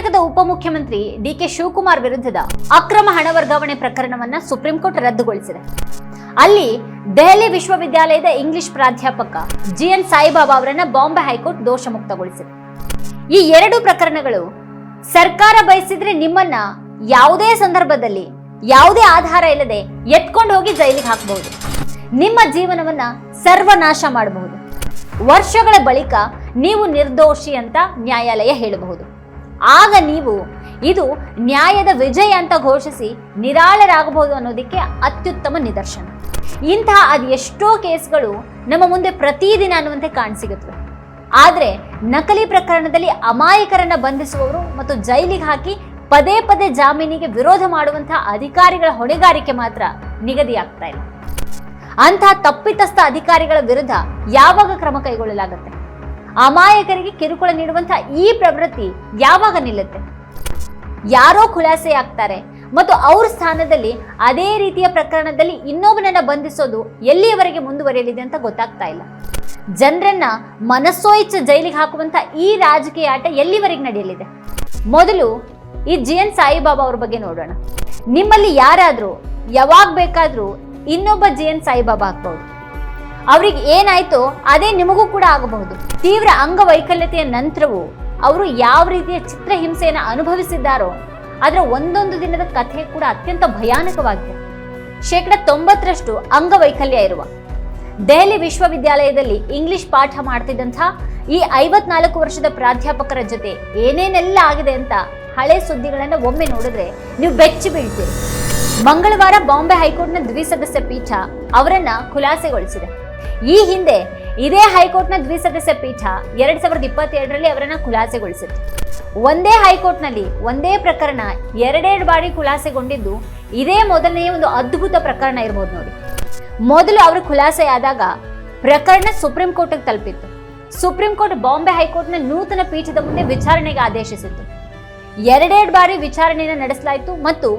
ಕರ್ನಾಟಕದ ಉಪಮುಖ್ಯಮಂತ್ರಿ D K Shivakumar ವಿರುದ್ಧದ ಅಕ್ರಮ ಹಣ ವರ್ಗಾವಣೆ ಪ್ರಕರಣವನ್ನ ಸುಪ್ರೀಂ ಕೋರ್ಟ್ ರದ್ದುಗೊಳಿಸಿದೆ. ಅಲ್ಲಿ ದೆಹಲಿ ವಿಶ್ವವಿದ್ಯಾಲಯದ ಇಂಗ್ಲಿಷ್ ಪ್ರಾಧ್ಯಾಪಕ ಜಿ ಎನ್ ಸಾಯಿಬಾಬಾ ಅವರನ್ನ ಬಾಂಬೆ ಹೈಕೋರ್ಟ್ ದೋಷ ಮುಕ್ತಗೊಳಿಸಿದೆ ಈ ಎರಡು ಪ್ರಕರಣಗಳು ಸರ್ಕಾರ ಬಯಸಿದ್ರೆ ನಿಮ್ಮನ್ನ ಯಾವುದೇ ಸಂದರ್ಭದಲ್ಲಿ ಯಾವುದೇ ಆಧಾರ ಇಲ್ಲದೆ ಎತ್ಕೊಂಡು ಹೋಗಿ ಜೈಲಿಗೆ ಹಾಕಬಹುದು. ನಿಮ್ಮ ಜೀವನವನ್ನ ಸರ್ವನಾಶ ಮಾಡಬಹುದು. ವರ್ಷಗಳ ಬಳಿಕ ನೀವು ನಿರ್ದೋಷಿ ಅಂತ ನ್ಯಾಯಾಲಯ ಹೇಳಬಹುದು. ಆಗ ನೀವು ಇದು ನ್ಯಾಯದ ವಿಜಯ ಅಂತ ಘೋಷಿಸಿ ನಿರಾಳರಾಗಬಹುದು ಅನ್ನೋದಕ್ಕೆ ಅತ್ಯುತ್ತಮ ನಿದರ್ಶನ. ಇಂತಹ ಅದು ಎಷ್ಟೋ ಕೇಸ್ಗಳು ನಮ್ಮ ಮುಂದೆ ಪ್ರತಿದಿನ ಅನ್ನುವಂತೆ ಕಾಣಸಿಗುತ್ತವೆ ಆದರೆ ನಕಲಿ ಪ್ರಕರಣದಲ್ಲಿ ಅಮಾಯಕರನ್ನು ಬಂಧಿಸುವವರು ಮತ್ತು ಜೈಲಿಗೆ ಹಾಕಿ ಪದೇ ಪದೇ ಜಾಮೀನಿಗೆ ವಿರೋಧ ಮಾಡುವಂತಹ ಅಧಿಕಾರಿಗಳ ಹೊಣೆಗಾರಿಕೆ ಮಾತ್ರ ನಿಗದಿಯಾಗ್ತಾ ಇಲ್ಲ. ಅಂತಹ ತಪ್ಪಿತಸ್ಥ ಅಧಿಕಾರಿಗಳ ವಿರುದ್ಧ ಯಾವಾಗ ಕ್ರಮ ಕೈಗೊಳ್ಳಲಾಗುತ್ತೆ? ಅಮಾಯಕರಿಗೆ ಕಿರುಕುಳ ನೀಡುವಂತಹ ಈ ಪ್ರವೃತ್ತಿ ಯಾವಾಗ ನಿಲ್ಲುತ್ತೆ? ಯಾರೋ ಖುಲಾಸೆ ಆಗ್ತಾರೆ ಮತ್ತು ಅವ್ರ ಸ್ಥಾನದಲ್ಲಿ ಅದೇ ರೀತಿಯ ಪ್ರಕರಣದಲ್ಲಿ ಇನ್ನೊಬ್ಬನನ್ನ ಬಂಧಿಸೋದು ಎಲ್ಲಿಯವರೆಗೆ ಮುಂದುವರಿಯಲಿದೆ ಅಂತ ಗೊತ್ತಾಗ್ತಾ ಇಲ್ಲ. ಜನರನ್ನ ಮನಸ್ಸೋ ಇಚ್ಛೆ ಜೈಲಿಗೆ ಹಾಕುವಂತ ಈ ರಾಜಕೀಯ ಆಟ ಎಲ್ಲಿವರೆಗೆ ನಡೆಯಲಿದೆ? ಮೊದಲು ಈ ಜಿ ಎನ್ ಸಾಯಿಬಾಬಾ ಅವ್ರ ಬಗ್ಗೆ ನೋಡೋಣ. ನಿಮ್ಮಲ್ಲಿ ಯಾರಾದರೂ ಯಾವಾಗ ಬೇಕಾದರೂ ಇನ್ನೊಬ್ಬ ಜಿ ಎನ್ ಸಾಯಿಬಾಬಾ ಆಗ್ಬಹುದು ಅವ್ರಿಗೆ ಏನಾಯ್ತು ಅದೇ ನಿಮಗೂ ಕೂಡ ಆಗಬಹುದು. ತೀವ್ರ ಅಂಗವೈಕಲ್ಯತೆಯ ನಂತರವೂ ಅವರು ಯಾವ ರೀತಿಯ ಚಿತ್ರಹಿಂಸೆಯನ್ನು ಅನುಭವಿಸಿದ್ದಾರೋ, ಅದರ ಒಂದೊಂದು ದಿನದ ಕಥೆ ಕೂಡ ಅತ್ಯಂತ ಭಯಾನಕವಾಗಿದೆ. ಶೇಕಡ ತೊಂಬತ್ತರಷ್ಟು ಅಂಗವೈಕಲ್ಯ ಇರುವ ದೆಹಲಿ ವಿಶ್ವವಿದ್ಯಾಲಯದಲ್ಲಿ ಇಂಗ್ಲಿಷ್ ಪಾಠ ಮಾಡ್ತಿದ್ದಂಥ ಈ ಐವತ್ನಾಲ್ಕು ವರ್ಷದ ಪ್ರಾಧ್ಯಾಪಕರ ಜೊತೆ ಏನೇನೆಲ್ಲ ಆಗಿದೆ ಅಂತ ಹಳೆ ಸುದ್ದಿಗಳನ್ನು ಒಮ್ಮೆ ನೋಡಿದ್ರೆ ನೀವು ಬೆಚ್ಚಿ ಬೀಳ್ತೀರಿ. ಮಂಗಳವಾರ ಬಾಂಬೆ ಹೈಕೋರ್ಟ್ನ ದ್ವಿಸದಸ್ಯ ಪೀಠ ಅವರನ್ನ ಖುಲಾಸೆಗೊಳಿಸಿದೆ. ಈ ಹಿಂದೆ ಇದೇ ಹೈಕೋರ್ಟ್ನ ದ್ವಿಸದಸ್ಯ ಪೀಠ ಎರಡ್ ಸಾವಿರದ ಇಪ್ಪತ್ತೆರಡರಲ್ಲಿ ಅವರನ್ನ ಖುಲಾಸೆಗೊಳಿಸಿತ್ತು. ಒಂದೇ ಹೈಕೋರ್ಟ್ನಲ್ಲಿ ಒಂದೇ ಪ್ರಕರಣ ಎರಡೆರಡು ಬಾರಿ ಖುಲಾಸೆಗೊಂಡಿದ್ದು ಇದೇ ಮೊದಲನೆಯ ಒಂದು ಅದ್ಭುತ ಪ್ರಕರಣ ಇರ್ಬೋದು ನೋಡಿ. ಮೊದಲು ಅವರು ಖುಲಾಸೆ ಆದಾಗ ಪ್ರಕರಣ ಸುಪ್ರೀಂ ಕೋರ್ಟ್ಗೆ ತಲುಪಿತ್ತು. ಸುಪ್ರೀಂ ಕೋರ್ಟ್ ಬಾಂಬೆ ಹೈಕೋರ್ಟ್ನ ನೂತನ ಪೀಠದ ಮುಂದೆ ವಿಚಾರಣೆಗೆ ಆದೇಶಿಸಿತ್ತು. ಎರಡೆರಡು ಬಾರಿ ವಿಚಾರಣೆಯನ್ನು ನಡೆಸಲಾಯಿತು ಮತ್ತು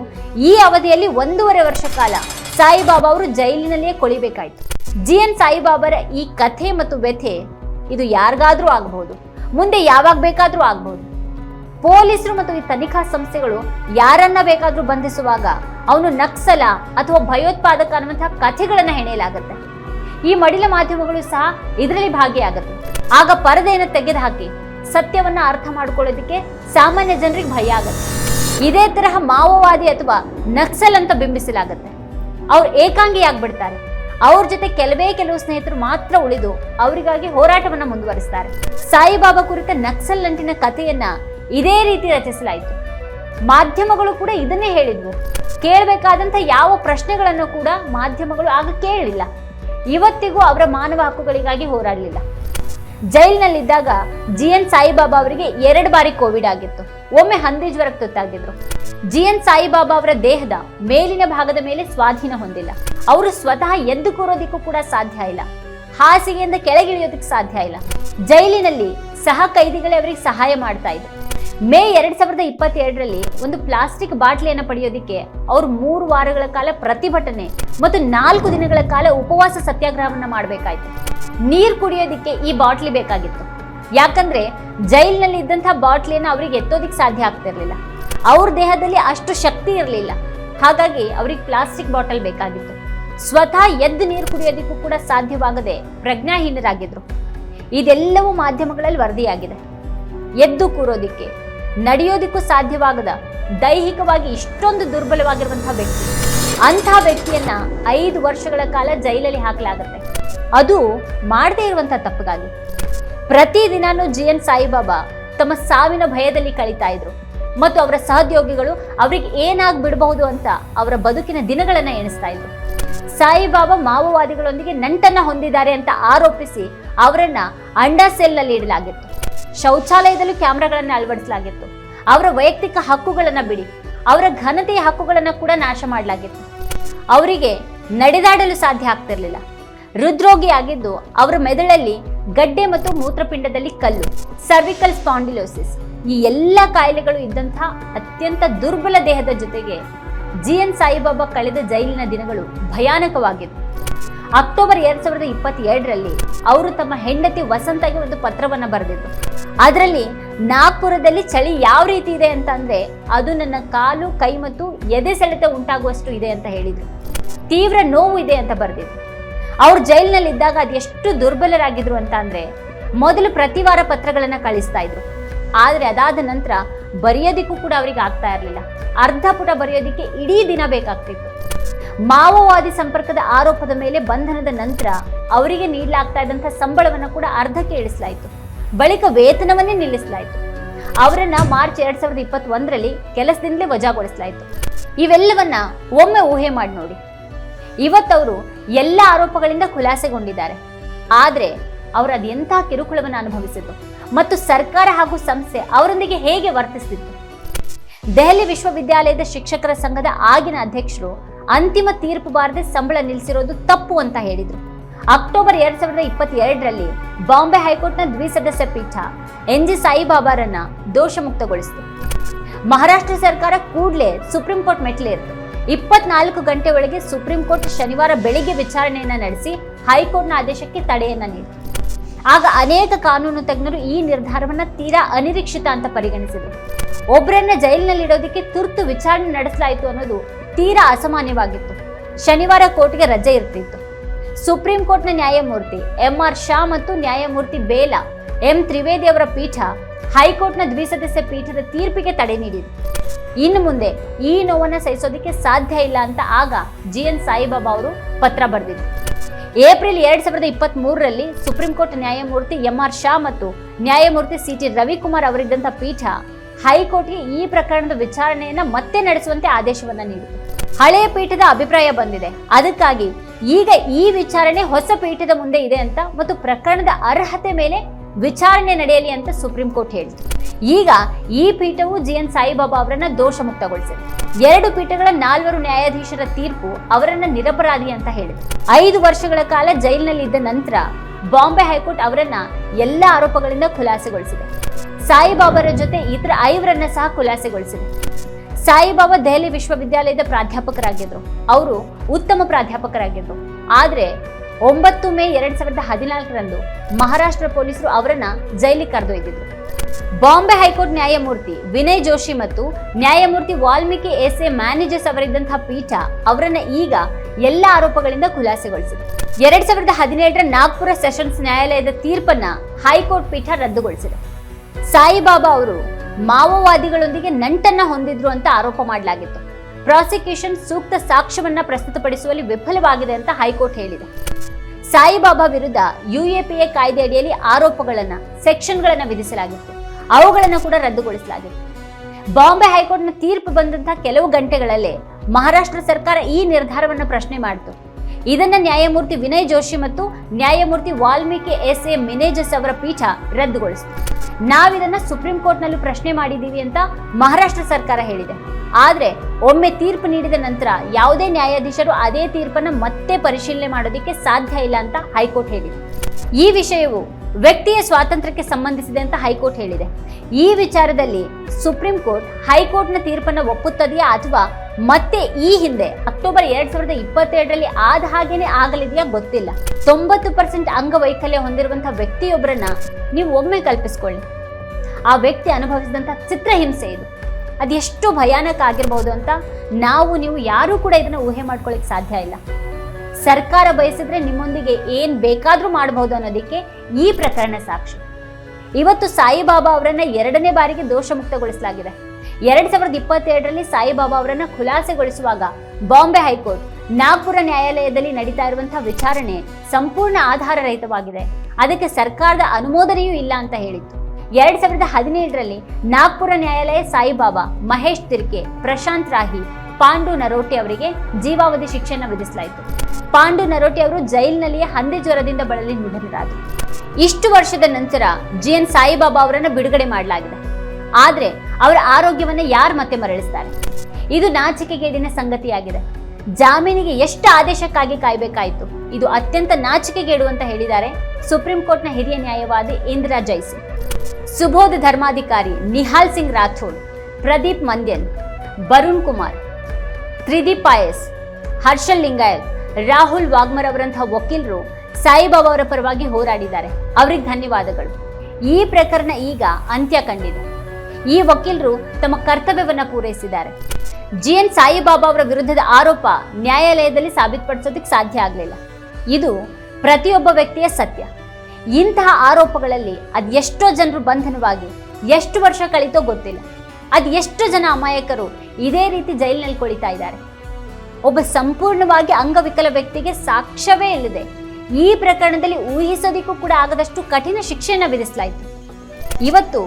ಈ ಅವಧಿಯಲ್ಲಿ ಒಂದೂವರೆ ವರ್ಷ ಕಾಲ ಸಾಯಿಬಾಬಾ ಅವರು ಜೈಲಿನಲ್ಲಿಯೇ ಕೊಳಿಬೇಕಾಯಿತು. ಜಿ ಎನ್ ಸಾಯಿಬಾಬಾರ ಈ ಕಥೆ ಮತ್ತು ವ್ಯಥೆ ಇದು ಯಾರಿಗಾದ್ರೂ ಆಗಬಹುದು, ಮುಂದೆ ಯಾವಾಗ ಬೇಕಾದ್ರೂ ಆಗಬಹುದು. ಪೊಲೀಸರು ಮತ್ತು ಈ ತನಿಖಾ ಸಂಸ್ಥೆಗಳು ಯಾರನ್ನ ಬೇಕಾದ್ರೂ ಬಂಧಿಸುವಾಗ ಅವನು ನಕ್ಸಲ ಅಥವಾ ಭಯೋತ್ಪಾದಕ ಅನ್ನುವಂತಹ ಕಥೆಗಳನ್ನ ಹೆಣೆಯಲಾಗುತ್ತೆ. ಈ ಮಡಿಲ ಮಾಧ್ಯಮಗಳು ಸಹ ಇದರಲ್ಲಿ ಭಾಗಿಯಾಗುತ್ತೆ. ಆಗ ಪರದೆಯನ್ನು ತೆಗೆದುಹಾಕಿ ಸತ್ಯವನ್ನ ಅರ್ಥ ಮಾಡಿಕೊಳ್ಳೋದಕ್ಕೆ ಸಾಮಾನ್ಯ ಜನರಿಗೆ ಭಯ ಆಗುತ್ತೆ. ಇದೇ ತರಹ ಮಾವೋವಾದಿ ಅಥವಾ ನಕ್ಸಲ್ ಅಂತ ಬಿಂಬಿಸಲಾಗುತ್ತೆ. ಅವ್ರು ಏಕಾಂಗಿ ಆಗ್ಬಿಡ್ತಾರೆ ಅವ್ರ ಜೊತೆ ಕೆಲವೇ ಕೆಲವು ಸ್ನೇಹಿತರು ಮಾತ್ರ ಉಳಿದು ಅವರಿಗಾಗಿ ಹೋರಾಟವನ್ನ ಮುಂದುವರಿಸ್ತಾರೆ. ಸಾಯಿಬಾಬಾ ಕುರಿತ ನಕ್ಸಲ್ ನಂಟಿನ ಕಥೆಯನ್ನ ಇದೇ ರೀತಿ ರಚಿಸಲಾಯಿತು. ಮಾಧ್ಯಮಗಳು ಕೂಡ ಇದನ್ನೇ ಹೇಳಿದ್ವು. ಕೇಳಬೇಕಾದಂಥ ಯಾವ ಪ್ರಶ್ನೆಗಳನ್ನು ಕೂಡ ಮಾಧ್ಯಮಗಳು ಆಗ ಕೇಳಲಿಲ್ಲ ಇವತ್ತಿಗೂ ಅವರ ಮಾನವ ಹಕ್ಕುಗಳಿಗಾಗಿ ಹೋರಾಡಲಿಲ್ಲ. ಜೈಲಿನಲ್ಲಿದ್ದಾಗ ಜಿ ಎನ್ ಸಾಯಿಬಾಬಾ ಅವರಿಗೆ ಎರಡು ಬಾರಿ ಕೋವಿಡ್ ಆಗಿತ್ತು. ಒಮ್ಮೆ ಹಂದಿ ಜ್ವರಕ್ಕೆ ತುತ್ತಾಗಿದ್ರು. ಜಿ ಎನ್ ಸಾಯಿಬಾಬಾ ಅವರ ದೇಹದ ಮೇಲಿನ ಭಾಗದ ಮೇಲೆ ಸ್ವಾಧೀನ ಹೊಂದಿಲ್ಲ. ಅವರು ಸ್ವತಃ ಎದ್ದು ಕೂರೋದಿಕ್ಕೂ ಕೂಡ ಸಾಧ್ಯ ಇಲ್ಲ. ಹಾಸಿಗೆಯಿಂದ ಕೆಳಗಿಳಿಯೋದಕ್ಕೆ ಸಾಧ್ಯ ಇಲ್ಲ. ಜೈಲಿನಲ್ಲಿ ಸಹ ಕೈದಿಗಳೇ ಅವರಿಗೆ ಸಹಾಯ ಮಾಡ್ತಾ ಇದ್ರು. ಮೇ ಎರಡ್ ಸಾವಿರದ ಇಪ್ಪತ್ತೆರಡರಲ್ಲಿ ಒಂದು ಪ್ಲಾಸ್ಟಿಕ್ ಬಾಟ್ಲಿಯನ್ನು ಪಡೆಯೋದಿಕ್ಕೆ ಅವರು ಮೂರು ವಾರಗಳ ಕಾಲ ಪ್ರತಿಭಟನೆ ಮತ್ತು ನಾಲ್ಕು ದಿನಗಳ ಕಾಲ ಉಪವಾಸ ಸತ್ಯಾಗ್ರಹವನ್ನು ಮಾಡಬೇಕಾಯ್ತು. ನೀರು ಕುಡಿಯೋದಿಕ್ಕೆ ಈ ಬಾಟ್ಲಿ ಬೇಕಾಗಿತ್ತು. ಯಾಕಂದ್ರೆ ಜೈಲಿನಲ್ಲಿ ಇದ್ದಂತಹ ಬಾಟ್ಲಿಯನ್ನು ಅವರಿಗೆ ಎತ್ತೋದಿಕ್ಕೆ ಸಾಧ್ಯ ಆಗ್ತಿರ್ಲಿಲ್ಲ. ಅವ್ರ ದೇಹದಲ್ಲಿ ಅಷ್ಟು ಶಕ್ತಿ ಇರಲಿಲ್ಲ. ಹಾಗಾಗಿ ಅವ್ರಿಗೆ ಪ್ಲಾಸ್ಟಿಕ್ ಬಾಟಲ್ ಬೇಕಾಗಿತ್ತು. ಸ್ವತಃ ಎದ್ದು ನೀರು ಕುಡಿಯೋದಿಕ್ಕೂ ಕೂಡ ಸಾಧ್ಯವಾಗದೆ ಪ್ರಜ್ಞಾಹೀನರಾಗಿದ್ರು. ಇದೆಲ್ಲವೂ ಮಾಧ್ಯಮಗಳಲ್ಲಿ ವರದಿಯಾಗಿದೆ. ಎದ್ದು ಕೂರೋದಿಕ್ಕೆ ನಡೆಯೋದಿಕ್ಕೂ ಸಾಧ್ಯವಾಗದ ದೈಹಿಕವಾಗಿ ಇಷ್ಟೊಂದು ದುರ್ಬಲವಾಗಿರುವಂತಹ ವ್ಯಕ್ತಿ. ಅಂತಹ ವ್ಯಕ್ತಿಯನ್ನ ಐದು ವರ್ಷಗಳ ಕಾಲ ಜೈಲಲ್ಲಿ ಹಾಕಲಾಗುತ್ತೆ. ಅದು ಮಾಡದೇ ಇರುವಂತಹ ತಪ್ಪಿಗಾಗಿ. ಪ್ರತಿದಿನಾನು ಜಿ ಎನ್ ಸಾಯಿಬಾಬಾ ತಮ್ಮ ಸಾವಿನ ಭಯದಲ್ಲಿ ಕಳೀತಾ ಇದ್ರು. ಮತ್ತು ಅವರ ಸಹೋದ್ಯೋಗಿಗಳು ಅವರಿಗೆ ಏನಾಗಿ ಬಿಡಬಹುದು ಅಂತ ಅವರ ಬದುಕಿನ ದಿನಗಳನ್ನ ಎಣಿಸ್ತಾ ಇದ್ರು. ಸಾಯಿಬಾಬಾ ಮಾವೋವಾದಿಗಳೊಂದಿಗೆ ನಂಟನ್ನ ಹೊಂದಿದ್ದಾರೆ ಅಂತ ಆರೋಪಿಸಿ ಅವರನ್ನ ಅಂಡಾ ಸೆಲ್ನಲ್ಲಿ ಇಡಲಾಗಿತ್ತು. ಶೌಚಾಲಯದಲ್ಲೂ ಕ್ಯಾಮ್ರಾಗಳನ್ನು ಅಳವಡಿಸಲಾಗಿತ್ತು. ಅವರ ವೈಯಕ್ತಿಕ ಹಕ್ಕುಗಳನ್ನು ಬಿಡಿ, ಅವರ ಘನತೆಯ ಹಕ್ಕುಗಳನ್ನು ಕೂಡ ನಾಶ ಮಾಡಲಾಗಿತ್ತು. ಅವರಿಗೆ ನಡೆದಾಡಲು ಸಾಧ್ಯ ಆಗ್ತಿರ್ಲಿಲ್ಲ. ಹೃದ್ರೋಗಿಯಾಗಿದ್ದು ಅವರ ಮೆದುಳಲ್ಲಿ ಗಡ್ಡೆ ಮತ್ತು ಮೂತ್ರಪಿಂಡದಲ್ಲಿ ಕಲ್ಲು ಸರ್ವಿಕಲ್ ಸ್ಪಾಂಡಿಲೋಸಿಸ್ ಈ ಎಲ್ಲ ಕಾಯಿಲೆಗಳು ಇದ್ದಂತಹ ಅತ್ಯಂತ ದುರ್ಬಲ ದೇಹದ ಜೊತೆಗೆ ಜಿ ಎನ್ ಸಾಯಿಬಾಬಾ ಕಳೆದ ಜೈಲಿನ ದಿನಗಳು ಭಯಾನಕವಾಗಿತ್ತು. ಅಕ್ಟೋಬರ್ ಎರಡ್ ಸಾವಿರದ ಇಪ್ಪತ್ತೆರಡರಲ್ಲಿ ಅವರು ತಮ್ಮ ಹೆಂಡತಿ ವಸಂತಗೆ ಒಂದು ಪತ್ರವನ್ನ ಬರೆದಿದ್ರು. ಅದರಲ್ಲಿ, ನಾಗ್ಪುರದಲ್ಲಿ ಚಳಿ ಯಾವ ರೀತಿ ಇದೆ ಅಂತ ಅಂದ್ರೆ, ಅದು ನನ್ನ ಕಾಲು, ಕೈ ಮತ್ತು ಎದೆ ಸೆಳೆತ ಉಂಟಾಗುವಷ್ಟು ಇದೆ ಅಂತ ಹೇಳಿದ್ರು. ತೀವ್ರ ನೋವು ಇದೆ ಅಂತ ಬರೆದಿದ್ರು. ಅವ್ರು ಜೈಲಿನಲ್ಲಿ ಇದ್ದಾಗ ಅದೆಷ್ಟು ದುರ್ಬಲರಾಗಿದ್ರು ಅಂತ ಅಂದ್ರೆ, ಮೊದಲು ಪ್ರತಿ ವಾರ ಪತ್ರಗಳನ್ನ ಕಳಿಸ್ತಾ ಇದ್ರು. ಆದ್ರೆ ಅದಾದ ನಂತರ ಬರೆಯೋದಿಕ್ಕೂ ಕೂಡ ಅವರಿಗೆ ಆಗ್ತಾ ಇರಲಿಲ್ಲ. ಅರ್ಧ ಪುಟ ಬರೆಯೋದಿಕ್ಕೆ ಇಡೀ ದಿನ ಬೇಕಾಗ್ತಿತ್ತು. ಮಾವೋವಾದಿ ಸಂಪರ್ಕದ ಆರೋಪದ ಮೇಲೆ ಬಂಧನದ ನಂತರ ಅವರಿಗೆ ನೀಡಲಾಗ್ತಾ ಇದ್ದಂಥ ಸಂಬಳವನ್ನು ಕೂಡ ಅರ್ಧಕ್ಕೆ ಇಳಿಸಲಾಯಿತು. ಬಳಿಕ ವೇತನವನ್ನೇ ನಿಲ್ಲಿಸಲಾಯಿತು. ಅವರನ್ನ ಮಾರ್ಚ್ ಎರಡ್ ಸಾವಿರದ ಇಪ್ಪತ್ತೊಂದರಲ್ಲಿ ಕೆಲಸದಿಂದಲೇ ವಜಾಗೊಳಿಸಲಾಯಿತು. ಇವೆಲ್ಲವನ್ನ ಒಮ್ಮೆ ಊಹೆ ಮಾಡಿ ನೋಡಿ. ಇವತ್ತವರು ಎಲ್ಲ ಆರೋಪಗಳಿಂದ ಖುಲಾಸೆಗೊಂಡಿದ್ದಾರೆ. ಆದ್ರೆ ಅವರು ಅದೆಂಥ ಕಿರುಕುಳವನ್ನು ಅನುಭವಿಸಿತು ಮತ್ತು ಸರ್ಕಾರ ಹಾಗೂ ಸಂಸ್ಥೆ ಅವರೊಂದಿಗೆ ಹೇಗೆ ವರ್ತಿಸ್ತಿತ್ತು. ದೆಹಲಿ ವಿಶ್ವವಿದ್ಯಾಲಯದ ಶಿಕ್ಷಕರ ಸಂಘದ ಆಗಿನ ಅಧ್ಯಕ್ಷರು ಅಂತಿಮ ತೀರ್ಪು ಬಾರದೆ ಸಂಬಳ ನಿಲ್ಲಿಸಿರೋದು ತಪ್ಪು ಅಂತ ಹೇಳಿದ್ರು. ಅಕ್ಟೋಬರ್ ಎರಡ್ ಸಾವಿರದ ಇಪ್ಪತ್ತೆರಡರಲ್ಲಿ ಬಾಂಬೆ ಹೈಕೋರ್ಟ್ನ ದ್ವಿಸದಸ್ಯ ಪೀಠ ಎನ್ ಜಿ ಸಾಯಿಬಾಬಾರನ್ನ ದೋಷಮುಕ್ತಗೊಳಿಸಿತು. ಮಹಾರಾಷ್ಟ್ರ ಸರ್ಕಾರ ಕೂಡಲೇ ಸುಪ್ರೀಂ ಕೋರ್ಟ್ ಮೆಟ್ಲೇರಿತು ಇಪ್ಪತ್ನಾಲ್ಕು ಗಂಟೆ ಒಳಗೆ ಸುಪ್ರೀಂ ಕೋರ್ಟ್ ಶನಿವಾರ ಬೆಳಿಗ್ಗೆ ವಿಚಾರಣೆಯನ್ನ ನಡೆಸಿ ಹೈಕೋರ್ಟ್ನ ಆದೇಶಕ್ಕೆ ತಡೆಯನ್ನ ನೀಡಿತು. ಆಗ ಅನೇಕ ಕಾನೂನು ತಜ್ಞರು ಈ ನಿರ್ಧಾರವನ್ನ ತೀರಾ ಅನಿರೀಕ್ಷಿತ ಅಂತ ಪರಿಗಣಿಸಿದರು. ಒಬ್ಬರನ್ನ ಜೈಲಿನಲ್ಲಿಡೋದಕ್ಕೆ ತುರ್ತು ವಿಚಾರಣೆ ನಡೆಸಲಾಯಿತು ಅನ್ನೋದು ತೀರಾ ಅಸಾಮಾನ್ಯವಾಗಿತ್ತು. ಶನಿವಾರ ಕೋರ್ಟ್ಗೆ ರಜೆ ಇರ್ತಿತ್ತು. ಸುಪ್ರೀಂ ಕೋರ್ಟ್ನ ನ್ಯಾಯಮೂರ್ತಿ ಎಂ ಆರ್ ಶಾ ಮತ್ತು ನ್ಯಾಯಮೂರ್ತಿ ಬೇಲಾ, ಎಂ ತ್ರಿವೇದಿ ಅವರ ಪೀಠ ಹೈಕೋರ್ಟ್ನ ದ್ವಿಸದಸ್ಯ ಪೀಠದ ತೀರ್ಪಿಗೆ ತಡೆ ನೀಡಿದೆ. ಇನ್ನು ಮುಂದೆ ಈ ನೋವನ್ನು ಸಹಿಸೋದಕ್ಕೆ ಸಾಧ್ಯ ಇಲ್ಲ ಅಂತ ಆಗ ಜಿ ಎನ್ ಸಾಯಿಬಾಬಾ ಅವರು ಪತ್ರ ಬರೆದಿದ್ರು. ಏಪ್ರಿಲ್ ಎರಡ್ ಸಾವಿರದ ಇಪ್ಪತ್ತ್ ಮೂರರಲ್ಲಿ ಸುಪ್ರೀಂ ಕೋರ್ಟ್ ನ್ಯಾಯಮೂರ್ತಿ ಎಂ ಆರ್ ಶಾ ಮತ್ತು ನ್ಯಾಯಮೂರ್ತಿ ಸಿ ಟಿ ರವಿಕುಮಾರ್ ಅವರಿದ್ದಂಥ ಪೀಠ ಹೈಕೋರ್ಟ್ಗೆ ಈ ಪ್ರಕರಣದ ವಿಚಾರಣೆಯನ್ನ ಮತ್ತೆ ನಡೆಸುವಂತೆ ಆದೇಶವನ್ನ ನೀಡಿತು ಹಳೆಯ ಪೀಠದ ಅಭಿಪ್ರಾಯ ಬಂದಿದೆ. ಅದಕ್ಕಾಗಿ ಈಗ ಈ ವಿಚಾರಣೆ ಹೊಸ ಪೀಠದ ಮುಂದೆ ಇದೆ ಅಂತ ಮತ್ತು ಪ್ರಕರಣದ ಅರ್ಹತೆ ಮೇಲೆ ವಿಚಾರಣೆ ನಡೆಯಲಿ ಅಂತ ಸುಪ್ರೀಂ ಕೋರ್ಟ್ ಹೇಳಿತು ಈಗ ಈ ಪೀಠವು ಜಿ ಎನ್ ಸಾಯಿಬಾಬಾ ಅವರನ್ನ ದೋಷ ಮುಕ್ತಗೊಳಿಸಿದೆ ಎರಡು ಪೀಠಗಳ ನಾಲ್ವರು ನ್ಯಾಯಾಧೀಶರ ತೀರ್ಪು ಅವರನ್ನ ನಿರಪರಾಧಿ ಅಂತ ಹೇಳಿದೆ. ಐದು ವರ್ಷಗಳ ಕಾಲ ಜೈಲಿನಲ್ಲಿ ಇದ್ದ ನಂತರ ಬಾಂಬೆ ಹೈಕೋರ್ಟ್ ಅವರನ್ನ ಎಲ್ಲ ಆರೋಪಗಳಿಂದ ಖುಲಾಸೆಗೊಳಿಸಿದೆ. ಸಾಯಿಬಾಬಾರ ಜೊತೆ ಇತರ ಐವರನ್ನ ಸಹ ಖುಲಾಸೆಗೊಳಿಸಿದೆ. ಸಾಯಿಬಾಬಾ ದೆಹಲಿ ವಿಶ್ವವಿದ್ಯಾಲಯದ ಪ್ರಾಧ್ಯಾಪಕರಾಗಿದ್ರು. ಅವರು ಉತ್ತಮ ಪ್ರಾಧ್ಯಾಪಕರಾಗಿದ್ರು. ಆದ್ರೆ ಒಂಬತ್ತು ಮೇ ಎರಡ್ ಸಾವಿರದ ಹದಿನಾಲ್ಕರಂದು ಮಹಾರಾಷ್ಟ್ರ ಪೊಲೀಸರು ಅವರನ್ನ ಜೈಲಿಗೆ ಕರೆದೊಯ್ದಿದ್ರು ಬಾಂಬೆ ಹೈಕೋರ್ಟ್ ನ್ಯಾಯಮೂರ್ತಿ ವಿನಯ್ ಜೋಶಿ ಮತ್ತು ನ್ಯಾಯಮೂರ್ತಿ ವಾಲ್ಮೀಕಿ ಎಸ್ ಎ ಮ್ಯಾನೇಜರ್ಸ್ ಅವರಿದ್ದಂತಹ ಪೀಠ ಅವರನ್ನ ಈಗ ಎಲ್ಲ ಆರೋಪಗಳಿಂದ ಖುಲಾಸೆಗೊಳಿಸಿದೆ. ಎರಡ್ ಸಾವಿರದ ಹದಿನೇಳರ ನಾಗ್ಪುರ ಸೆಷನ್ಸ್ ನ್ಯಾಯಾಲಯದ ತೀರ್ಪನ್ನ ಹೈಕೋರ್ಟ್ ಪೀಠ ರದ್ದುಗೊಳಿಸಿದೆ. ಸಾಯಿಬಾಬಾ ಅವರು ಮಾವೋವಾದಿಗಳೊಂದಿಗೆ ನಂಟನ್ನ ಹೊಂದಿದ್ರು ಅಂತ ಆರೋಪ ಮಾಡಲಾಗಿತ್ತು. ಪ್ರಾಸಿಕ್ಯೂಷನ್ ಸೂಕ್ತ ಸಾಕ್ಷ್ಯವನ್ನ ಪ್ರಸ್ತುತಪಡಿಸುವಲ್ಲಿ ವಿಫಲವಾಗಿದೆ ಅಂತ ಹೈಕೋರ್ಟ್ ಹೇಳಿದೆ. ಸಾಯಿಬಾಬಾ ವಿರುದ್ಧ ಯುಎಪಿಎ ಕಾಯ್ದೆ ಅಡಿಯಲ್ಲಿ ಆರೋಪಗಳನ್ನ, ಸೆಕ್ಷನ್ಗಳನ್ನ ವಿಧಿಸಲಾಗಿತ್ತು. ಅವುಗಳನ್ನ ಕೂಡ ರದ್ದುಗೊಳಿಸಲಾಗಿತ್ತು. ಬಾಂಬೆ ಹೈಕೋರ್ಟ್ನ ತೀರ್ಪು ಬಂದಂತಹ ಕೆಲವು ಗಂಟೆಗಳಲ್ಲೇ ಮಹಾರಾಷ್ಟ್ರ ಸರ್ಕಾರ ಈ ನಿರ್ಧಾರವನ್ನು ಪ್ರಶ್ನೆ ಮಾಡಿತು. ಇದನ್ನ ನ್ಯಾಯಮೂರ್ತಿ ವಿನಯ್ ಜೋಶಿ ಮತ್ತು ನ್ಯಾಯಮೂರ್ತಿ ವಾಲ್ಮೀಕಿ ಎಸ್ ಎ ಮಿನೇಜಸ್ ಅವರ ಪೀಠ ರದ್ದುಗೊಳಿಸಿತು ನಾವಿದನ್ನ ಸುಪ್ರೀಂ ಕೋರ್ಟ್ನಲ್ಲೂ ಪ್ರಶ್ನೆ ಮಾಡಿದ್ದೀವಿ ಅಂತ ಮಹಾರಾಷ್ಟ್ರ ಸರ್ಕಾರ ಹೇಳಿದೆ. ಆದ್ರೆ ಒಮ್ಮೆ ತೀರ್ಪು ನೀಡಿದ ನಂತರ ಯಾವುದೇ ನ್ಯಾಯಾಧೀಶರು ಅದೇ ತೀರ್ಪನ್ನ ಮತ್ತೆ ಪರಿಶೀಲನೆ ಮಾಡೋದಕ್ಕೆ ಸಾಧ್ಯ ಇಲ್ಲ ಅಂತ ಹೈಕೋರ್ಟ್ ಹೇಳಿದೆ. ಈ ವಿಷಯವು ವ್ಯಕ್ತಿಯ ಸ್ವಾತಂತ್ರ್ಯಕ್ಕೆ ಸಂಬಂಧಿಸಿದೆ ಅಂತ ಹೈಕೋರ್ಟ್ ಹೇಳಿದೆ. ಈ ವಿಚಾರದಲ್ಲಿ ಸುಪ್ರೀಂ ಕೋರ್ಟ್ ಹೈಕೋರ್ಟ್ನ ತೀರ್ಪನ್ನು ಒಪ್ಪುತ್ತದೆಯಾ ಅಥವಾ ಮತ್ತೆ ಈ ಹಿಂದೆ ಅಕ್ಟೋಬರ್ ಎರಡ್ ಸಾವಿರದ ಇಪ್ಪತ್ತೆರಡರಲ್ಲಿ ಆದ ಹಾಗೇನೆ ಆಗಲಿದೆಯಾ ಗೊತ್ತಿಲ್ಲ. ತೊಂಬತ್ತು ಪರ್ಸೆಂಟ್ ಅಂಗವೈಕಲ್ಯ ಹೊಂದಿರುವಂತಹ ವ್ಯಕ್ತಿಯೊಬ್ಬರನ್ನ ನೀವು ಒಮ್ಮೆ ಕಲ್ಪಿಸ್ಕೊಳ್ಳಿ. ಆ ವ್ಯಕ್ತಿ ಅನುಭವಿಸಿದಂಥ ಚಿತ್ರಹಿಂಸೆ ಇದು. ಅದೆಷ್ಟು ಭಯಾನಕ ಆಗಿರಬಹುದು ಅಂತ ನಾವು ನೀವು ಯಾರೂ ಕೂಡ ಇದನ್ನ ಊಹೆ ಮಾಡ್ಕೊಳ್ಳಿಕ್ ಸಾಧ್ಯ ಇಲ್ಲ. ಸರ್ಕಾರ ಬಯಸಿದ್ರೆ ನಿಮ್ಮೊಂದಿಗೆ ಏನ್ ಬೇಕಾದರೂ ಮಾಡಬಹುದು ಅನ್ನೋದಕ್ಕೆ ಈ ಪ್ರಕರಣ ಸಾಕ್ಷಿ. ಇವತ್ತು ಸಾಯಿಬಾಬಾ ಅವರನ್ನ ಎರಡನೇ ಬಾರಿಗೆ ದೋಷ ಮುಕ್ತಗೊಳಿಸಲಾಗಿದೆ ಎರಡ್ ಸಾವಿರದ ಇಪ್ಪತ್ತೆರಡರಲ್ಲಿ ಸಾಯಿಬಾಬಾ ಅವರನ್ನ ಖುಲಾಸೆಗೊಳಿಸುವಾಗ ಬಾಂಬೆ ಹೈಕೋರ್ಟ್ ನಾಗ್ಪುರ ನ್ಯಾಯಾಲಯದಲ್ಲಿ ನಡೀತಾ ಇರುವಂತಹ ವಿಚಾರಣೆ ಸಂಪೂರ್ಣ ಆಧಾರ ರಹಿತವಾಗಿದೆ ಅದಕ್ಕೆ ಸರ್ಕಾರದ ಅನುಮೋದನೆಯೂ ಇಲ್ಲ ಅಂತ ಹೇಳಿತ್ತು. ಎರಡ್ ಸಾವಿರದ ಹದಿನೇಳರಲ್ಲಿ ನಾಗ್ಪುರ ನ್ಯಾಯಾಲಯ ಸಾಯಿಬಾಬಾ ಮಹೇಶ್ ತಿರ್ಕೆ, ಪ್ರಶಾಂತ್ ರಾಹಿ, ಪಾಂಡು ನರೋಟಿ ಅವರಿಗೆ ಜೀವಾವಧಿ ಶಿಕ್ಷೆಯನ್ನು ವಿಧಿಸಲಾಯಿತು. ಪಾಂಡು ನರೋಟಿ ಅವರು ಜೈಲಿನಲ್ಲಿಯೇ ಹಂದಿ ಜ್ವರದಿಂದ ಬಳಲಿ ನಿಧನರಾದರು. ಇಷ್ಟು ವರ್ಷದ ನಂತರ ಜಿ ಎನ್ ಸಾಯಿಬಾಬಾ ಅವರನ್ನು ಬಿಡುಗಡೆ ಮಾಡಲಾಗಿದೆ. ಆದ್ರೆ ಅವರ ಆರೋಗ್ಯವನ್ನು ಯಾರು ಮತ್ತೆ ಮರಳಿಸ್ತಾರೆ? ಇದು ನಾಚಿಕೆಗೇಡಿನ ಸಂಗತಿಯಾಗಿದೆ. ಜಾಮೀನಿಗೆ ಎಷ್ಟು ಆದೇಶಕ್ಕಾಗಿ ಕಾಯ್ಬೇಕಾಯ್ತು? ಇದು ಅತ್ಯಂತ ನಾಚಿಕೆಗೇಡು ಅಂತ ಹೇಳಿದ್ದಾರೆ ಸುಪ್ರೀಂ ಕೋರ್ಟ್ನ ಹಿರಿಯ ನ್ಯಾಯವಾದಿ ಇಂದಿರಾ ಜೈಸಿಂಗ್ ಸುಬೋಧ ಧರ್ಮಾಧಿಕಾರಿ ನಿಹಾಲ್ ಸಿಂಗ್ ರಾಥೋಡ್, ಪ್ರದೀಪ್ ಮಂದ್ಯನ್, ಬರುಣ್ ಕುಮಾರ್, ತ್ರಿದೀಪ್ ಪಾಯಸ್, ಹರ್ಷಲ್ ಲಿಂಗಾಯತ್, ರಾಹುಲ್ ವಾಗ್ಮರ್ ಅವರಂತಹ ವಕೀಲರು ಸಾಯಿಬಾಬಾ ಅವರ ಪರವಾಗಿ ಹೋರಾಡಿದ್ದಾರೆ. ಅವರಿಗೆ ಧನ್ಯವಾದಗಳು. ಈ ಪ್ರಕರಣ ಈಗ ಅಂತ್ಯ ಕಂಡಿದೆ. ಈ ವಕೀಲರು ತಮ್ಮ ಕರ್ತವ್ಯವನ್ನು ಪೂರೈಸಿದ್ದಾರೆ. ಜಿ ಎನ್ ಸಾಯಿಬಾಬಾ ಅವರ ವಿರುದ್ಧದ ಆರೋಪ ನ್ಯಾಯಾಲಯದಲ್ಲಿ ಸಾಬೀತುಪಡಿಸೋದಕ್ಕೆ ಸಾಧ್ಯ ಆಗಲಿಲ್ಲ. ಇದು ಪ್ರತಿಯೊಬ್ಬ ವ್ಯಕ್ತಿಯ ಸತ್ಯ. ಇಂತಹ ಆರೋಪಗಳಲ್ಲಿ ಅದು ಎಷ್ಟೋ ಜನರು ಬಂಧನವಾಗಿ ಎಷ್ಟು ವರ್ಷ ಕಳೀತೋ ಗೊತ್ತಿಲ್ಲ. ಅದು ಎಷ್ಟು ಜನ ಅಮಾಯಕರು ಇದೇ ರೀತಿ ಜೈಲಿನಲ್ಲಿ ಕುಳಿತಾ ಇದ್ದಾರೆ. ಒಬ್ಬ ಸಂಪೂರ್ಣವಾಗಿ ಅಂಗವಿಕಲ ವ್ಯಕ್ತಿಗೆ ಸಾಕ್ಷ್ಯವೇ ಇಲ್ಲದೆ ಈ ಪ್ರಕರಣದಲ್ಲಿ ಊಹಿಸೋದಿಕ್ಕೂ ಕೂಡ ಆಗದಷ್ಟು ಕಠಿಣ ಶಿಕ್ಷೆಯನ್ನು ವಿಧಿಸಲಾಯಿತು. ಇವತ್ತು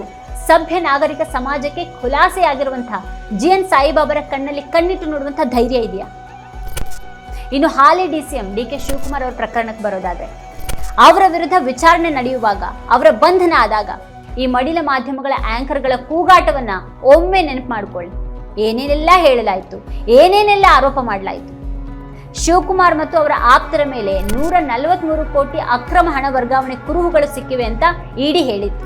ಸಭ್ಯ ನಾಗರಿಕ ಸಮಾಜಕ್ಕೆ ಖುಲಾಸೆಯಾಗಿರುವಂತಹ ಜಿ ಎನ್ ಸಾಯಿಬಾಬರ ಕಣ್ಣಲ್ಲಿ ಕಣ್ಣಿಟ್ಟು ನೋಡುವಂತಹ ಧೈರ್ಯ ಇದೆಯಾ? ಇನ್ನು ಹಾಲಿ D C M D K Shivakumar ಅವರ ಪ್ರಕರಣಕ್ಕೆ ಬರೋದಾದ್ರೆ, ಅವರ ವಿರುದ್ಧ ವಿಚಾರಣೆ ನಡೆಯುವಾಗ, ಅವರ ಬಂಧನ ಆದಾಗ ಈ ಮಡಿಲ ಮಾಧ್ಯಮಗಳ ಆಂಕರ್ಗಳ ಕೂಗಾಟವನ್ನ ಒಮ್ಮೆ ನೆನಪು ಮಾಡಿಕೊಳ್ಳಿ. ಏನೇನೆಲ್ಲ ಹೇಳಲಾಯಿತು, ಏನೇನೆಲ್ಲ ಆರೋಪ ಮಾಡಲಾಯಿತು? ಶಿವಕುಮಾರ್ ಮತ್ತು ಅವರ ಆಪ್ತರ ಮೇಲೆ ನೂರ ನಲವತ್ಮೂರು ಕೋಟಿ ಅಕ್ರಮ ಹಣ ವರ್ಗಾವಣೆ ಕುರುಹುಗಳು ಸಿಕ್ಕಿವೆ ಅಂತ ಇಡಿ ಹೇಳಿತ್ತು.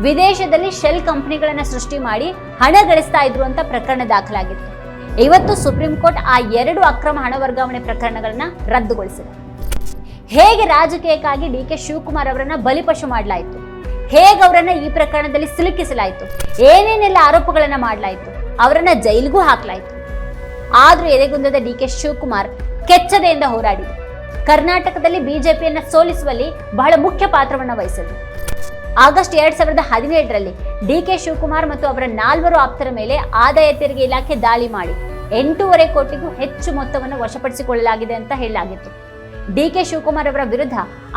ವಿದೇಶದಲ್ಲಿ ಶೆಲ್ ಕಂಪನಿಗಳನ್ನು ಸೃಷ್ಟಿ ಮಾಡಿ ಹಣ ಗಳಿಸ್ತಾ ಇದ್ರು ಅಂತ ಪ್ರಕರಣ ದಾಖಲಾಗಿತ್ತು. ಇವತ್ತು ಸುಪ್ರೀಂ ಕೋರ್ಟ್ ಆ ಎರಡು ಅಕ್ರಮ ಹಣ ವರ್ಗಾವಣೆ ಪ್ರಕರಣಗಳನ್ನ ರದ್ದುಗೊಳಿಸಿದೆ. ಹೇಗೆ ರಾಜಕೀಯಕ್ಕಾಗಿ ಡಿ ಕೆ ಶಿವಕುಮಾರ್ ಅವರನ್ನ ಬಲಿಪಶು ಮಾಡಲಾಯಿತು? ಹೇಗೆ ಅವರನ್ನ ಈ ಪ್ರಕರಣದಲ್ಲಿ ಸಿಲುಕಿಸಲಾಯಿತು? ಏನೇನೆಲ್ಲ ಆರೋಪಗಳನ್ನ ಮಾಡಲಾಯಿತು? ಅವರನ್ನ ಜೈಲಿಗೂ ಹಾಕಲಾಯಿತು. ಆದ್ರೂ ಎದೆಗುಂದದ ಡಿ ಕೆ ಶಿವಕುಮಾರ್ ಕೆಚ್ಚದೆಯಿಂದ ಹೋರಾಡಿದರು. ಕರ್ನಾಟಕದಲ್ಲಿ ಬಿಜೆಪಿಯನ್ನ ಸೋಲಿಸುವಲ್ಲಿ ಬಹಳ ಮುಖ್ಯ ಪಾತ್ರವನ್ನು ವಹಿಸಿದ್ರು. ಆಗಸ್ಟ್ ಎರಡ್ ಸಾವಿರದ ಹದಿನೇಳರಲ್ಲಿ ಡಿ ಕೆ ಶಿವಕುಮಾರ್ ಮತ್ತು ಅವರ ನಾಲ್ವರು ಆಪ್ತರ ಮೇಲೆ ಆದಾಯ ತೆರಿಗೆ ಇಲಾಖೆ ದಾಳಿ ಮಾಡಿ ಎಂಟೂವರೆ ಕೋಟಿಗೂ ಹೆಚ್ಚು ಮೊತ್ತವನ್ನು ವಶಪಡಿಸಿಕೊಳ್ಳಲಾಗಿದೆ ಅಂತ ಹೇಳಲಾಗಿತ್ತು. ಡಿ ಕೆ ಶಿವಕುಮಾರ್ ಅವರ ವಿರುದ್ಧ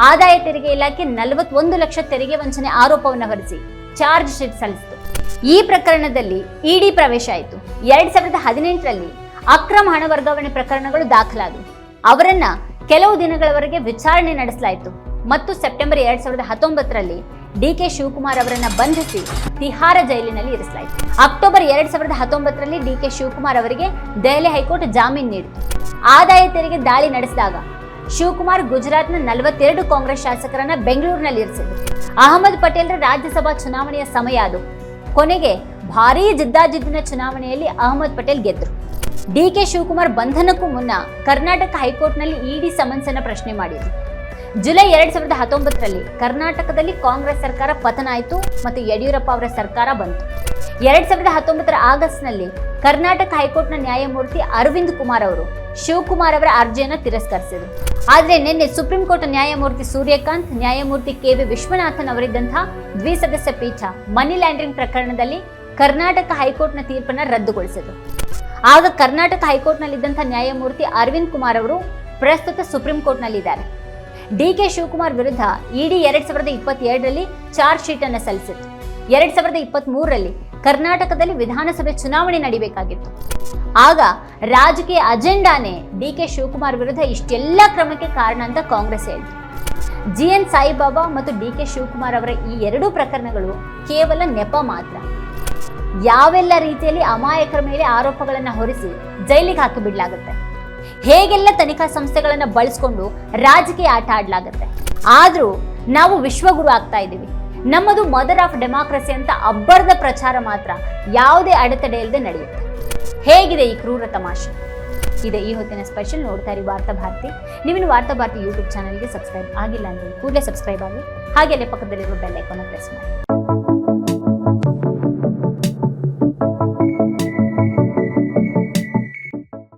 ಆದಾಯ ತೆರಿಗೆ ಇಲಾಖೆ ನಲವತ್ತೊಂದು ಲಕ್ಷ ತೆರಿಗೆ ವಂಚನೆ ಆರೋಪವನ್ನು ಹೊರಿಸಿ ಚಾರ್ಜ್ ಶೀಟ್ ಸಲ್ಲಿಸಿತು. ಈ ಪ್ರಕರಣದಲ್ಲಿ ಇಡಿ ಪ್ರವೇಶ ಆಯಿತು. ಎರಡ್ ಸಾವಿರದ ಹದಿನೆಂಟರಲ್ಲಿ ಅಕ್ರಮ ಹಣ ವರ್ಗಾವಣೆ ಪ್ರಕರಣಗಳು ದಾಖಲಾದವು. ಅವರನ್ನ ಕೆಲವು ದಿನಗಳವರೆಗೆ ವಿಚಾರಣೆ ನಡೆಸಲಾಯಿತು. ಮತ್ತು ಸೆಪ್ಟೆಂಬರ್ ಎರಡ್ ಸಾವಿರದ ಹತ್ತೊಂಬತ್ತರಲ್ಲಿ ಡಿ ಕೆ ಶಿವಕುಮಾರ್ ಅವರನ್ನ ಬಂಧಿಸಿ ತಿಹಾರ ಜೈಲಿನಲ್ಲಿ ಇರಿಸಲಾಯಿತು. ಅಕ್ಟೋಬರ್ ಎರಡ್ ಸಾವಿರದ ಹತ್ತೊಂಬತ್ತರಲ್ಲಿ ಡಿಕೆ ಶಿವಕುಮಾರ್ ಅವರಿಗೆ ದೆಹಲಿ ಹೈಕೋರ್ಟ್ ಜಾಮೀನು ನೀಡಿತು. ಆದಾಯ ತೆರಿಗೆ ದಾಳಿ ನಡೆಸಿದಾಗ ಶಿವಕುಮಾರ್ ಗುಜರಾತ್ನ ನಲವತ್ತೆರಡು ಕಾಂಗ್ರೆಸ್ ಶಾಸಕರನ್ನ ಬೆಂಗಳೂರಿನಲ್ಲಿ ಇರಿಸಿದ್ರು. ಅಹಮದ್ ಪಟೇಲ್ರ ರಾಜ್ಯಸಭಾ ಚುನಾವಣೆಯ ಸಮಯ ಅದು. ಕೊನೆಗೆ ಭಾರೀ ಜಿದ್ದಾಜಿದ್ದಿನ ಚುನಾವಣೆಯಲ್ಲಿ ಅಹಮದ್ ಪಟೇಲ್ ಗೆದ್ರು. ಡಿಕೆ ಶಿವಕುಮಾರ್ ಬಂಧನಕ್ಕೂ ಮುನ್ನ ಕರ್ನಾಟಕ ಹೈಕೋರ್ಟ್ನಲ್ಲಿ ಇಡಿ ಸಮನ್ಸ್ ಅನ್ನ ಪ್ರಶ್ನೆ ಮಾಡಿದ್ರು. ಜುಲೈ ಎರಡ್ ಸಾವಿರದ ಹತ್ತೊಂಬತ್ತರಲ್ಲಿ ಕರ್ನಾಟಕದಲ್ಲಿ ಕಾಂಗ್ರೆಸ್ ಸರ್ಕಾರ ಪತನ ಆಯಿತು ಮತ್ತು ಯಡಿಯೂರಪ್ಪ ಅವರ ಸರ್ಕಾರ ಬಂತು. ಎರಡ್ ಸಾವಿರದ ಹತ್ತೊಂಬತ್ತರ ಆಗಸ್ಟ್ನಲ್ಲಿ ಕರ್ನಾಟಕ ಹೈಕೋರ್ಟ್ನ ನ್ಯಾಯಮೂರ್ತಿ ಅರವಿಂದ್ ಕುಮಾರ್ ಅವರು ಶಿವಕುಮಾರ್ ಅವರ ಅರ್ಜಿಯನ್ನು ತಿರಸ್ಕರಿಸಿದರು. ಆದರೆ ನಿನ್ನೆ ಸುಪ್ರೀಂ ಕೋರ್ಟ್ ನ್ಯಾಯಮೂರ್ತಿ ಸೂರ್ಯಕಾಂತ್, ನ್ಯಾಯಮೂರ್ತಿ ಕೆ ವಿ ವಿಶ್ವನಾಥನ್ ಅವರಿದ್ದಂತಹ ದ್ವಿಸದಸ್ಯ ಪೀಠ ಮನಿ ಲ್ಯಾಂಡ್ರಿಂಗ್ ಪ್ರಕರಣದಲ್ಲಿ ಕರ್ನಾಟಕ ಹೈಕೋರ್ಟ್ನ ತೀರ್ಪನ್ನು ರದ್ದುಗೊಳಿಸಿದರು ಆಗ ಕರ್ನಾಟಕ ಹೈಕೋರ್ಟ್ನಲ್ಲಿದ್ದಂಥ ನ್ಯಾಯಮೂರ್ತಿ ಅರವಿಂದ್ ಕುಮಾರ್ ಅವರು ಪ್ರಸ್ತುತ ಸುಪ್ರೀಂ ಕೋರ್ಟ್ನಲ್ಲಿದ್ದಾರೆ. ಡಿ ಕೆ ಶಿವಕುಮಾರ್ ವಿರುದ್ಧ ಇಡಿ ಎರಡ್ ಸಾವಿರದ ಇಪ್ಪತ್ತೆರಡರಲ್ಲಿ ಚಾರ್ಜ್ ಶೀಟ್ ಅನ್ನು ಸಲ್ಲಿಸಿತ್ತು. ಎರಡ್ ಸಾವಿರದ ಇಪ್ಪತ್ತ್ ಮೂರರಲ್ಲಿ ಕರ್ನಾಟಕದಲ್ಲಿ ವಿಧಾನಸಭೆ ಚುನಾವಣೆ ನಡೀಬೇಕಾಗಿತ್ತು. ಆಗ ರಾಜಕೀಯ ಅಜೆಂಡಾನೇ ಡಿ ಕೆ ಶಿವಕುಮಾರ್ ವಿರುದ್ಧ ಇಷ್ಟೆಲ್ಲ ಕ್ರಮಕ್ಕೆ ಕಾರಣ ಅಂತ ಕಾಂಗ್ರೆಸ್ ಹೇಳಿತು. ಜಿ ಎನ್ ಸಾಯಿಬಾಬಾ ಮತ್ತು ಡಿ ಕೆ ಶಿವಕುಮಾರ್ ಅವರ ಈ ಎರಡೂ ಪ್ರಕರಣಗಳು ಕೇವಲ ನೆಪ ಮಾತ್ರ. ಯಾವೆಲ್ಲ ರೀತಿಯಲ್ಲಿ ಅಮಾಯಕರ ಮೇಲೆ ಆರೋಪಗಳನ್ನು ಹೊರಿಸಿ ಜೈಲಿಗೆ ಹಾಕಿ ಬಿಡಲಾಗುತ್ತೆ. ಹೇಗೆಲ್ಲ ತನಿಖಾ ಸಂಸ್ಥೆಗಳನ್ನ ಬಳಸ್ಕೊಂಡು ರಾಜಕೀಯ ಆಟ ಆಡ್ಲಾಗತ್ತೆ. ಆದ್ರೂ ನಾವು ವಿಶ್ವಗುರು ಆಗ್ತಾ ಇದ್ದೀವಿ. ನಮ್ಮದು ಮದರ್ ಆಫ್ ಡೆಮಾಕ್ರಸಿ ಅಂತ ಅಬ್ಬರದ ಪ್ರಚಾರ ಮಾತ್ರ ಯಾವುದೇ ಅಡೆತಡೆ ಇಲ್ಲದೆ ನಡೆಯುತ್ತೆ. ಹೇಗಿದೆ ಈ ಕ್ರೂರ ತಮಾಷೆ? ಇದೆ ಈ ಹೊತ್ತಿನ ಸ್ಪೆಷಲ್ ನೋಡ್ತಾ ಇರಿ ವಾರ್ತಾ ಭಾರತಿ. ನಿಮ್ಮ ವಾರ್ತಾ ಭಾರತಿ ಯೂಟ್ಯೂಬ್ ಚಾನಲ್ಗೆ ಸಬ್ಸ್ಕ್ರೈಬ್ ಆಗಿಲ್ಲ ಅಂದ್ರೆ ಕೂಡಲೇ ಸಬ್ಸ್ಕ್ರೈಬ್ ಆಗಿ ಹಾಗೆ ಅಲ್ಲೇ ಪಕ್ಕದಲ್ಲಿರೋ ಬೆಲ್ ಐಕಾನ್ ಪ್ರೆಸ್ ಮಾಡಿ.